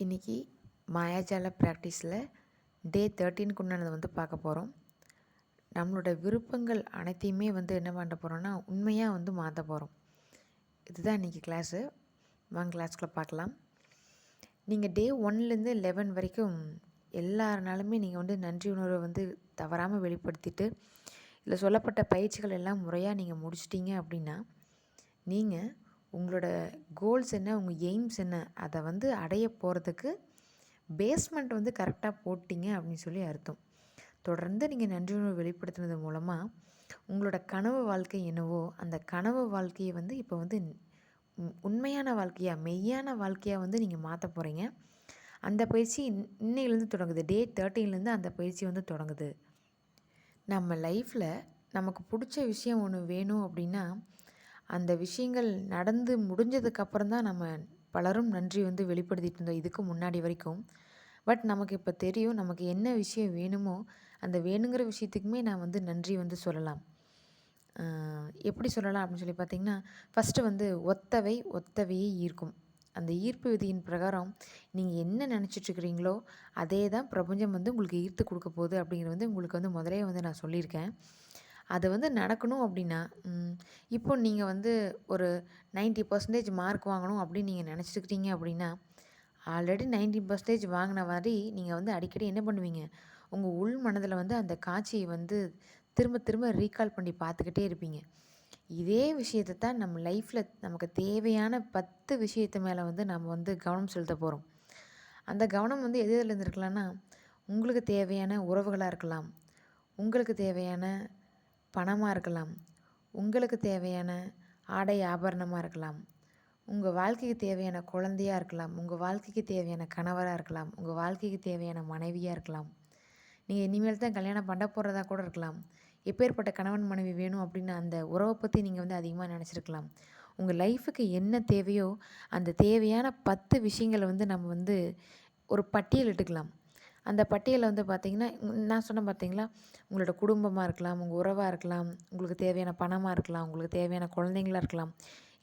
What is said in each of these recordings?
இன்றைக்கி மாயாஜால ப்ராக்டிஸில் டே தேர்ட்டீனுக்கு உண்டானதை வந்து பார்க்க போகிறோம் நம்மளோட விருப்பங்கள் அனைத்தையுமே வந்து என்ன பண்ண போகிறோம்னா உண்மையாக வந்து மாற்ற போகிறோம் இதுதான் இன்றைக்கி கிளாஸு வாங்க கிளாஸ்க்குள்ளே பார்க்கலாம். நீங்கள் டே ஒன்லேருந்து லெவன் வரைக்கும் எல்லாருனாலுமே நீங்கள் வந்து நன்றி உணர்வை வந்து தவறாமல் வெளிப்படுத்திட்டு இதில் சொல்லப்பட்ட பயிற்சிகள் எல்லாம் முறையாக நீங்கள் முடிச்சிட்டிங்க அப்படின்னா நீங்கள் உங்களோட கோல்ஸ் என்ன உங்கள் எய்ம்ஸ் என்ன அதை வந்து அடைய போகிறதுக்கு பேஸ்மெண்ட் வந்து கரெக்டாக போட்டிங்க அப்படின்னு சொல்லி அர்த்தம். தொடர்ந்து நீங்கள் நன்றியுணர்வு வெளிப்படுத்துனது மூலமாக உங்களோட கனவு வாழ்க்கை என்னவோ அந்த கனவு வாழ்க்கையை வந்து இப்போ வந்து உண்மையான வாழ்க்கையாக மெய்யான வாழ்க்கையாக வந்து நீங்கள் மாற்ற போகிறீங்க அந்த பயிற்சி இன்னையிலேருந்து தொடங்குது. டே தேர்ட்டீன்லேருந்து அந்த பயிற்சி வந்து தொடங்குது. நம்ம லைஃப்பில் நமக்கு பிடிச்ச விஷயம் ஒன்று வேணும் அப்படின்னா அந்த விஷயங்கள் நடந்து முடிஞ்சதுக்கப்புறம் தான் நம்ம பலரும் நன்றி வந்து வெளிப்படுத்திட்டு இருந்தோம் இதுக்கு முன்னாடி வரைக்கும். பட் நமக்கு இப்போ தெரியும் நமக்கு என்ன விஷயம் வேணுமோ அந்த வேணுங்கிற விஷயத்துக்குமே நான் வந்து நன்றி வந்து சொல்லலாம். எப்படி சொல்லலாம் அப்படின்னு சொல்லி பார்த்தீங்கன்னா ஃபஸ்ட்டு வந்து ஒத்தவை ஒத்தவையே ஈர்க்கும். அந்த ஈர்ப்பு விதியின் பிரகாரம் நீங்கள் என்ன நினச்சிட்ருக்கிறீங்களோ அதே தான் பிரபஞ்சம் வந்து உங்களுக்கு ஈர்த்து கொடுக்க போகுது அப்படிங்கிறது வந்து உங்களுக்கு வந்து முதலே வந்து நான் சொல்லியிருக்கேன். அது வந்து நடக்கணும் அப்படின்னா இப்போ நீங்கள் வந்து ஒரு நைன்ட்டி பர்சன்டேஜ் மார்க் வாங்கணும் அப்படின்னு நீங்கள் நினச்சிக்கிட்டீங்க அப்படின்னா ஆல்ரெடி நைன்ட்டி பர்சன்டேஜ் வாங்கின மாதிரி நீங்கள் வந்து அடிக்கடி என்ன பண்ணுவீங்க? உங்கள் உள் மனதில் வந்து அந்த காட்சியை வந்து திரும்ப திரும்ப ரீகால் பண்ணி பார்த்துக்கிட்டே இருப்பீங்க. இதே விஷயத்தை தான் நம்ம லைஃப்பில் நமக்கு தேவையான பத்து விஷயத்து மேலே வந்து நம்ம வந்து கவனம் செலுத்த போகிறோம் அந்த கவனம் வந்து எது எதில் இருந்திருக்கலாம்னா உங்களுக்கு தேவையான உறவுகளாக இருக்கலாம். உங்களுக்கு தேவையான பணமாக இருக்கலாம். உங்களுக்கு தேவையான ஆடை ஆபரணமாக இருக்கலாம். உங்கள் வாழ்க்கைக்கு தேவையான குழந்தையாக இருக்கலாம். உங்கள் வாழ்க்கைக்கு தேவையான கணவராக இருக்கலாம். உங்கள் வாழ்க்கைக்கு தேவையான மனைவியாக இருக்கலாம். நீங்கள் இனிமேல் தான் கல்யாணம் பண்ண போகிறதா கூட இருக்கலாம். எப்பேற்பட்ட கணவன் மனைவி வேணும் அப்படின்னு அந்த உறவை பற்றி நீங்கள் வந்து அதிகமாக நினச்சிருக்கலாம். உங்கள் லைஃபுக்கு என்ன தேவையோ அந்த தேவையான பத்து விஷயங்களை வந்து நம்ம வந்து ஒரு பட்டியல் இட்டுக்கலாம். அந்த பட்டியலில் வந்து பார்த்திங்கன்னா நான் சொன்னேன் பார்த்தீங்களா உங்களோட குடும்பமாக இருக்கலாம் உங்கள் உறவாக இருக்கலாம் உங்களுக்கு தேவையான பணமாக இருக்கலாம் உங்களுக்கு தேவையான குழந்தைங்களாக இருக்கலாம்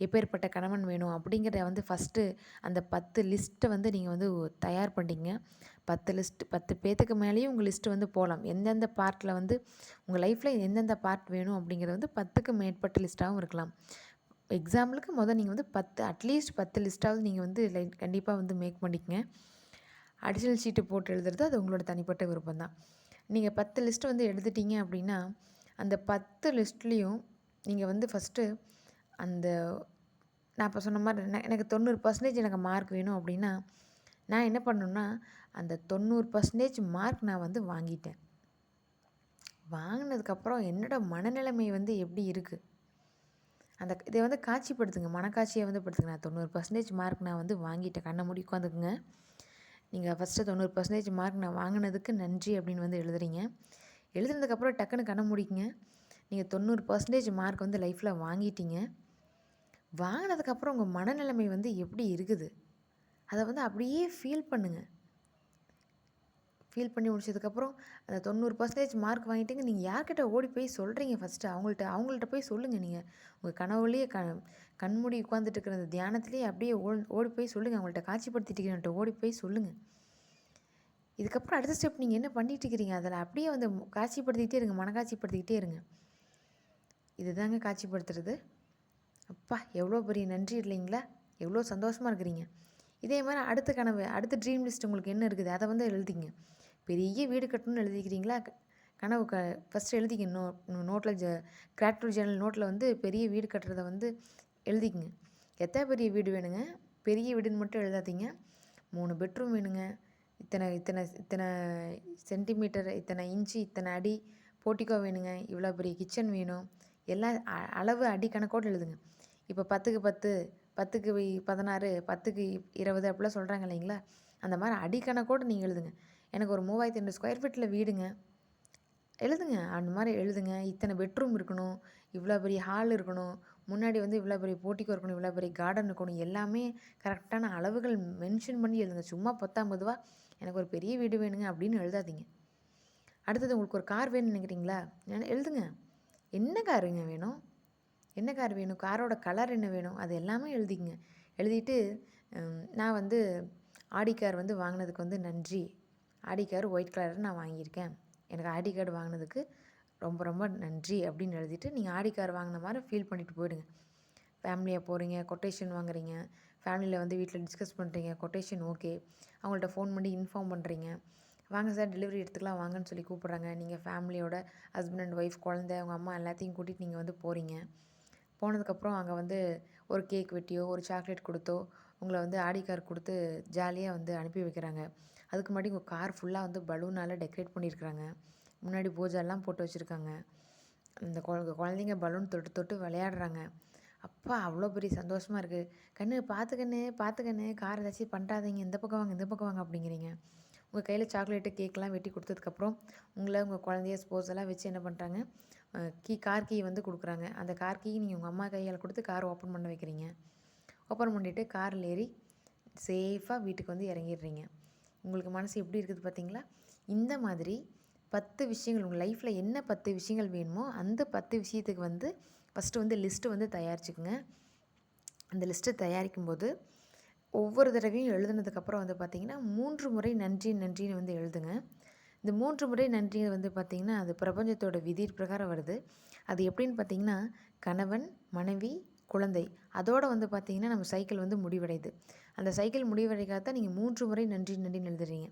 எப்பேற்பட்ட கணவன் வேணும் அப்படிங்கிறத வந்து ஃபஸ்ட்டு அந்த பத்து லிஸ்ட்டை வந்து நீங்கள் வந்து தயார் பண்ணிங்க. பத்து லிஸ்ட் பத்து பேத்துக்கு மேலேயும் உங்கள் லிஸ்ட்டு வந்து போகலாம் எந்தெந்த பார்ட்டில் வந்து உங்கள் லைஃப்பில் எந்தெந்த பார்ட் வேணும் அப்படிங்கிறது வந்து பத்துக்கு மேற்பட்ட லிஸ்ட்டாகவும் இருக்கலாம். எக்ஸாம்பிளுக்கு முதல் நீங்கள் வந்து பத்து அட்லீஸ்ட் பத்து லிஸ்ட்டாவது நீங்கள் வந்து லைக் கண்டிப்பாக வந்து மேக் பண்ணிக்கங்க. அடிஷனல் ஷீட்டு போட்டு எழுதுறது அது உங்களோட தனிப்பட்ட விருப்பம் தான் நீங்கள் பத்து லிஸ்ட்டு வந்து எழுதிட்டீங்க அப்படின்னா அந்த பத்து லிஸ்ட்லேயும் நீங்கள் வந்து ஃபஸ்ட்டு அந்த நான் இப்போ சொன்ன மாதிரி எனக்கு தொண்ணூறு பர்சன்டேஜ் எனக்கு மார்க் வேணும் அப்படின்னா நான் என்ன பண்ணணுன்னா அந்த தொண்ணூறு பர்சன்டேஜ் மார்க் நான் வந்து வாங்கிட்டேன். வாங்கினதுக்கப்புறம் என்னோடய மனநிலைமை வந்து எப்படி இருக்குது அந்த இதை வந்து காட்சிப்படுத்துங்க. மனக்காட்சியை வந்து படுத்துங்க. நான் தொண்ணூறு பர்சன்டேஜ் மார்க் நான் வந்து வாங்கிட்டேன். கண்ணை மூடி உட்காந்துக்குங்க. நீங்கள் ஃபஸ்ட்டு தொண்ணூறு பர்சன்டேஜ் மார்க் நான் வாங்கினதுக்கு நன்றி அப்படின்னு வந்து எழுதுறீங்க. எழுதுனதுக்கப்புறம் டக்குன்னு கண்ண முடிக்குங்க. நீங்கள் தொண்ணூறு பர்சன்டேஜ் மார்க் வந்து லைஃப்பில் வாங்கிட்டீங்க. வாங்கினதுக்கப்புறம் உங்கள் மனநிலைமை வந்து எப்படி இருக்குது? அதை வந்து அப்படியே ஃபீல் பண்ணுங்கள் ஃபீல் பண்ணி முடிச்சதுக்கப்புறம் அந்த தொண்ணூறு பர்சன்டேஜ் மார்க் வாங்கிட்டுங்க. நீங்கள் யார்கிட்ட ஓடி போய் சொல்கிறீங்க ஃபஸ்ட்டு அவங்கள்ட்ட அவங்கள்ட்ட போய் சொல்லுங்கள் நீங்கள் உங்கள் கனவுலேயே க கண்மூடி உட்காந்துட்டு இருக்கிற அந்த தியானத்துலேயே அப்படியே ஓடி ஓடி போய் சொல்லுங்கள் அவங்கள்ட்ட காட்சிப்படுத்திட்டு ஓடி போய் சொல்லுங்கள் இதுக்கப்புறம் அடுத்த ஸ்டெப் நீங்கள் என்ன பண்ணிகிட்டு இருக்கிறீங்க? அதில் அப்படியே வந்து காட்சிப்படுத்திக்கிட்டே இருங்க. மனக்காட்சிப்படுத்திக்கிட்டே இருங்க. இதுதாங்க காட்சிப்படுத்துறது. அப்பா எவ்வளோ பெரிய நன்றி இல்லைங்களா? எவ்வளோ சந்தோஷமாக இருக்கிறீங்க. இதே மாதிரி அடுத்த கனவு அடுத்த ட்ரீம் லிஸ்ட் உங்களுக்கு என்ன இருக்குது? அதை வந்து எழுதிங்க. பெரிய வீடு கட்டணும்னு எழுதிக்கிறீங்களா கனவு க ஃபஸ்ட்டு எழுதிக்க நோ நோட்டில் ஜ கிராக்டர் ஜேர்னல் நோட்டில் வந்து பெரிய வீடு கட்டுறத வந்து எழுதிக்கங்க. எத்தனை பெரிய வீடு வேணுங்க? பெரிய வீடுன்னு மட்டும் எழுதாதீங்க. மூணு பெட்ரூம் வேணுங்க. இத்தனை இத்தனை இத்தனை சென்டிமீட்டர் இத்தனை இன்ச்சு இத்தனை அடி போட்டிக்கோ வேணுங்க. இவ்வளோ பெரிய கிச்சன் வேணும். எல்லாம் அளவு அடி கணக்கோடு எழுதுங்க. இப்போ பத்துக்கு பத்து பத்துக்கு பதினாறு பத்துக்கு இருபது அப்படிலாம் சொல்கிறாங்க இல்லைங்களா? அந்த மாதிரி அடிக்கணக்கோடு நீங்கள் எழுதுங்க. எனக்கு ஒரு மூவாயிரத்தி ரெண்டு ஸ்கொயர் ஃபீட்டில் வீடுங்க. எழுதுங்க. அந்த மாதிரி எழுதுங்க. இத்தனை பெட்ரூம் இருக்கணும். இவ்வளோ பெரிய ஹால் இருக்கணும். முன்னாடி வந்து இவ்வளோ பெரிய போட்டிக்கு இருக்கணும். இவ்வளோ பெரிய கார்டன் இருக்கணும். எல்லாமே கரெக்டான அளவுகள் மென்ஷன் பண்ணி எழுதுங்க. சும்மா பத்தாம் பொதுவாக எனக்கு ஒரு பெரிய வீடு வேணுங்க அப்படின்னு எழுதாதீங்க. அடுத்தது உங்களுக்கு ஒரு கார் வேணும்னு நினைக்கிறீங்களா? எழுதுங்க. என்ன காருங்க வேணும்? என்ன கார் வேணும்? காரோட கலர் என்ன வேணும்? அது எல்லாமே எழுதிங்க எழுதிட்டு நான் வந்து ஆடி கார் வந்து வாங்கினதுக்கு வந்து நன்றி. ஆடி கார் ஒயிட் கலர் நான் வாங்கியிருக்கேன். எனக்கு ஆடி கார்டு வாங்கினதுக்கு ரொம்ப ரொம்ப நன்றி அப்படின்னு எழுதிட்டு நீங்கள் ஆடி கார் வாங்கின மாதிரி ஃபீல் பண்ணிட்டு போயிடுங்க. ஃபேமிலியாக போகிறீங்க கொட்டேஷன் வாங்குறீங்க ஃபேமிலியில் வந்து வீட்டில் டிஸ்கஸ் பண்ணுறீங்க கொட்டேஷன் ஓகே அவங்கள்ட்ட ஃபோன் பண்ணி இன்ஃபார்ம் பண்ணுறீங்க வாங்க சார் டெலிவரி எடுத்துக்கலாம் வாங்கன்னு சொல்லி கூப்பிட்றாங்க. நீங்கள் ஃபேமிலியோட ஹஸ்பண்ட் அண்ட் ஒய்ஃப் குழந்த அவங்க அம்மா எல்லாத்தையும் கூட்டிகிட்டு நீங்கள் வந்து போகிறீங்க போனதுக்கப்புறம் அங்கே வந்து ஒரு கேக் வெட்டியோ ஒரு சாக்லேட் கொடுத்தோ உங்களை வந்து ஆடி கார் கொடுத்து ஜாலியாக வந்து அனுப்பி வைக்கிறாங்க. அதுக்கு முன்னாடி உங்கள் கார் ஃபுல்லாக வந்து பலூனால் டெக்கரேட் பண்ணியிருக்கிறாங்க முன்னாடி பூஜாலாம் போட்டு வச்சுருக்காங்க. இந்த குழ குழந்தைங்க பலூன் தொட்டு தொட்டு விளையாடுறாங்க. அப்பா அவ்வளோ பெரிய சந்தோஷமாக இருக்குது கண்ணு பார்த்துக்கண்ணு பார்த்துக்கண்ணு கார் ஏதாச்சும் பண்ணுறாதீங்க இந்த பக்கம் வாங்க இந்த பக்கம் வாங்க அப்படிங்கிறீங்க. உங்கள் கையில் சாக்லேட்டு கேக்லாம் வெட்டி கொடுத்ததுக்கப்புறம் உங்களை உங்கள் குழந்தைய ஸ்போர்ட்ஸ் எல்லாம் வச்சு என்ன பண்ணுறாங்க கீ கார் கீ வந்து கொடுக்குறாங்க. அந்த கார் கீ நீங்கள் உங்கள் அம்மா கையால் கொடுத்து கார் ஓப்பன் பண்ண வைக்கிறீங்க. ஓப்பன் பண்ணிட்டு காரில் ஏறி சேஃபாக வீட்டுக்கு வந்து இறங்கிடுறீங்க. உங்களுக்கு மனசு எப்படி இருக்குது பார்த்தீங்களா இந்த மாதிரி பத்து விஷயங்கள் உங்கள் லைஃப்பில் என்ன பத்து விஷயங்கள் வேணுமோ அந்த பத்து விஷயத்துக்கு வந்து ஃபஸ்ட்டு வந்து லிஸ்ட்டு வந்து தயாரிச்சுக்குங்க. அந்த லிஸ்ட்டை தயாரிக்கும் போது ஒவ்வொரு தடவையும் எழுதுனதுக்கப்புறம் வந்து பார்த்திங்கன்னா மூன்று முறை நன்றி நன்றின்னு வந்து எழுதுங்க. இந்த மூன்று முறை நன்றி வந்து பார்த்திங்கன்னா அது பிரபஞ்சத்தோட விதி பிரகாரம் வருது. அது எப்படின்னு பார்த்திங்கன்னா கணவன் மனைவி குழந்தை. அதோடு வந்து பார்த்திங்கன்னா நம்ம சைக்கிள் வந்து முடிவடையுது. அந்த சைக்கிள் முடிவடைக்காதான் நீங்கள் மூன்று முறை நன்றி நன்றின்னு எழுதுறீங்க.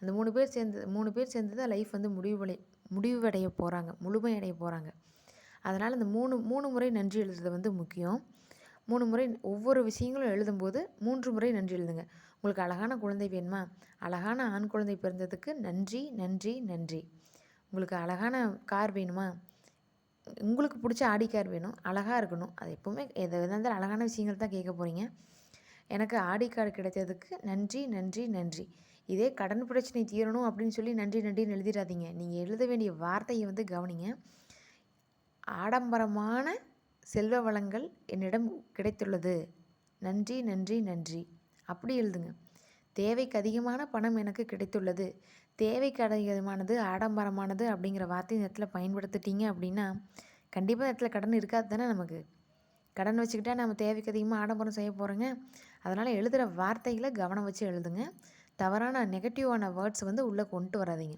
அந்த மூணு பேர் சேர்ந்து மூணு பேர் சேர்ந்து தான் லைஃப் வந்து முடிவடை முடிவடைய போகிறாங்க முழுமையடைய போகிறாங்க அதனால் இந்த மூணு மூணு முறை நன்றி எழுதுறது வந்து முக்கியம். மூணு முறை ஒவ்வொரு விஷயங்களும் எழுதும்போது மூன்று முறை நன்றி எழுதுங்க. உங்களுக்கு அழகான குழந்தை வேணுமா? அழகான ஆண் குழந்தை பிறந்ததுக்கு நன்றி நன்றி நன்றி. உங்களுக்கு அழகான கார் வேணுமா? உங்களுக்கு பிடிச்ச ஆடி கார் வேணும் அழகாக இருக்கணும். அது எப்போவுமே எதை இருந்தாலும் அழகான விஷயங்கள் தான் கேட்க போகிறீங்க எனக்கு ஆடி கார்டு கிடைத்ததுக்கு நன்றி நன்றி நன்றி. இதே கடன் பிரச்சனை தீரணும் அப்படின்னு சொல்லி நன்றி நன்றின்னு எழுதிடாதீங்க. நீங்கள் எழுத வேண்டிய வார்த்தையை வந்து கவனிங்க. ஆடம்பரமான செல்வ வளங்கள் என்னிடம் கிடைத்துள்ளது. நன்றி நன்றி நன்றி. அப்படி எழுதுங்க. தேவைக்கு அதிகமான பணம் எனக்கு கிடைத்துள்ளது. தேவைக்கு அதிகமானது ஆடம்பரமானது அப்படிங்கிற வார்த்தை இந்த இடத்துல பயன்படுத்திட்டீங்க அப்படின்னா கண்டிப்பாக இடத்துல கடன் இருக்காது தானே நமக்கு. கடன் வச்சுக்கிட்டா நம்ம தேவைக்கு அதிகமாக ஆடம்பரம் செய்ய போகிறோங்க அதனால் எழுதுகிற வார்த்தைகளை கவனம் வச்சு எழுதுங்க. தவறான நெகட்டிவான வேர்ட்ஸ் வந்து உள்ளே கொண்டு வராதிங்க.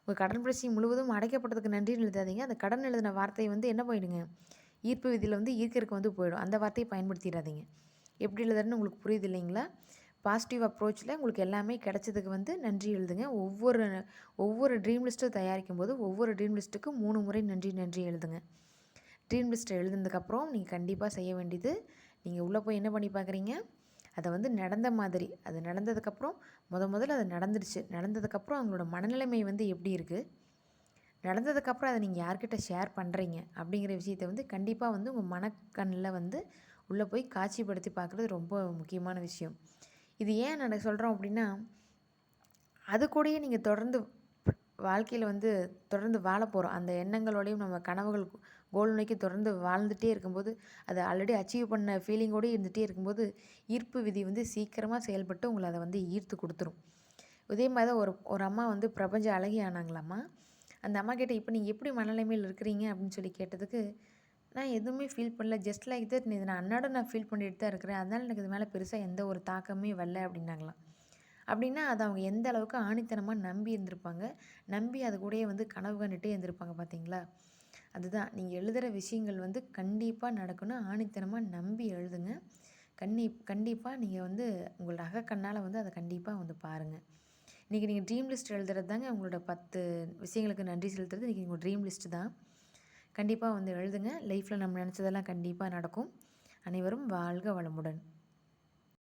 உங்கள் கடன் பிரச்சனை முழுவதும் அடைக்கப்பட்டதுக்கு நன்றின்னு எழுதாதீங்க. அந்த கடன் எழுதின வார்த்தை வந்து என்ன போயிடுங்க? ஈர்ப்பு விதியில் வந்து ஈர்க்கிறதுக்கு வந்து போயிடும். அந்த வார்த்தையை பயன்படுத்திடாதீங்க. எப்படி எழுதுறதுன்னு உங்களுக்கு புரியுது இல்லைங்களா? பாசிட்டிவ் அப்ரோச்சில் உங்களுக்கு எல்லாமே கிடச்சதுக்கு வந்து நன்றி எழுதுங்க. ஒவ்வொரு ஒவ்வொரு ட்ரீம் லிஸ்ட்டும் தயாரிக்கும் போது ஒவ்வொரு ட்ரீம் லிஸ்ட்டுக்கு மூணு முறை நன்றி நன்றி எழுதுங்க. ட்ரீம் லிஸ்ட்டை எழுதுனதுக்கப்புறம் நீங்கள் கண்டிப்பாக செய்ய வேண்டியது நீங்கள் உள்ளே போய் என்ன பண்ணி பார்க்குறீங்க அதை வந்து நடந்த மாதிரி அது நடந்ததுக்கப்புறம் முத முதல்ல அது நடந்துடுச்சு. நடந்ததுக்கப்புறம் அவங்களோட மனநிலைமை வந்து எப்படி இருக்குது நடந்ததுக்கப்புறம் அதை நீங்கள் யார்கிட்ட ஷேர் பண்ணுறீங்க அப்படிங்கிற விஷயத்த வந்து கண்டிப்பாக வந்து உங்கள் மனக்கண்ணில் வந்து உள்ளே போய் காட்சிப்படுத்தி பார்க்குறது ரொம்ப முக்கியமான விஷயம். இது ஏன் நான் சொல்கிறோம் அப்படின்னா அது கூடயே நீங்கள் தொடர்ந்து வாழ்க்கையில் வந்து தொடர்ந்து வாழ போகிறோம் அந்த எண்ணங்களோடையும் நம்ம கனவுகள் கோல் நோக்கி தொடர்ந்து வாழ்ந்துகிட்டே இருக்கும்போது அதை ஆல்ரெடி அச்சீவ் பண்ண ஃபீலிங்கோடய இருந்துகிட்டே இருக்கும்போது ஈர்ப்பு விதி வந்து சீக்கிரமாக செயல்பட்டு உங்களை அதை வந்து ஈர்த்து கொடுத்துரும். இதே மாதிரி தான் ஒரு ஒரு அம்மா வந்து பிரபஞ்ச அழகி ஆனாங்களாம்மா. அந்த அம்மா கிட்ட இப்போ நீங்கள் எப்படி மனநிலைமையில் இருக்கிறீங்க? அப்படின்னு சொல்லி கேட்டதுக்கு நான் எதுவுமே ஃபீல் பண்ணல. ஜஸ்ட் லைக் தட் இது நான் அன்னாடம் நான் ஃபீல் பண்ணிட்டு தான் இருக்கிறேன். அதனால் எனக்கு இது மேலே பெருசாக எந்த ஒரு தாக்கமே வரல அப்படின்னாங்களாம். அப்படின்னா அதை அவங்க எந்த அளவுக்கு ஆணித்தனமாக நம்பி இருந்திருப்பாங்க. நம்பி அது கூடயே வந்து கனவு கண்டுட்டே இருந்திருப்பாங்க பார்த்தீங்களா அதுதான். நீங்கள் எழுதுகிற விஷயங்கள் வந்து கண்டிப்பாக நடக்கணும். ஆணித்தனமாக நம்பி எழுதுங்க. கண்ணி கண்டிப்பாக நீங்கள் வந்து உங்களோட அகக்கண்ணால் வந்து அதை கண்டிப்பாக வந்து பாருங்கள் இன்றைக்கி நீங்கள் ட்ரீம் லிஸ்ட் எழுதுறது தாங்க உங்களோட பத்து விஷயங்களுக்கு நன்றி செலுத்துறது. இன்றைக்கி உங்கள் ட்ரீம் லிஸ்ட்டு தான். கண்டிப்பாக வந்து எழுதுங்க. லைஃப்பில் நம்ம நினச்சதெல்லாம் கண்டிப்பாக நடக்கும். அனைவரும் வாழ்க வளமுடன்.